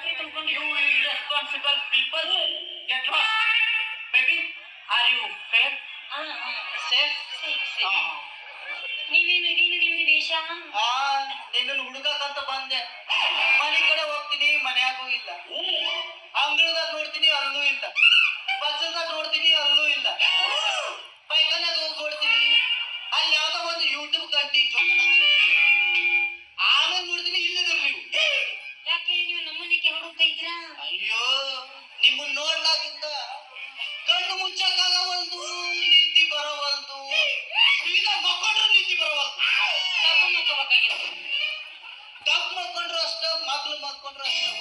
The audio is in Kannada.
people. People lost. Baby, baby are you fair safe ನೀವೇನು ಇದೇನು ನಿಮ್ದು ವೇಷ? ಆ ನಿನ್ನನ್ನು ಹುಡುಗಕ್ಕಂತ ಬಂದೆ. ಮನೆ ಕಡೆ ಹೋಗ್ತೀನಿ ಮನ್ಯಾಗೂ ಇಲ್ಲ. ಅಂಗಳದಾಗ ನೋಡ್ತೀನಿ ಅಲ್ಲೂ ಇಲ್ಲ. ಬಸ್ಸದಾಗ ನೋಡ್ತೀನಿ ಅಲ್ಲೂ ಇಲ್ಲ. ಅಯ್ಯೋ, ನಿಮ್ಮನ್ನ ನೋಡ್ಲಾಗಿದ್ದ ಕಣ್ಣು ಮುಚ್ಚಕ್ಕಾಗವಲ್ದು ನಿದ್ದೆ ಬರವಲ್ದು. ಈಗ ಮಕ್ಕೊಂಡ್ರು ನಿದ್ದೆ ಬರವಲ್ದು. ತಪ್ಪು ಮಕ್ಕೋಬೇಕಾಗಿತ್ತು. ತಪ್ಪು ಮಕ್ಕೊಂಡ್ರು ಅಷ್ಟ, ಮಕ್ಳು ಮಕ್ಕೊಂಡ್ರು ಅಷ್ಟ.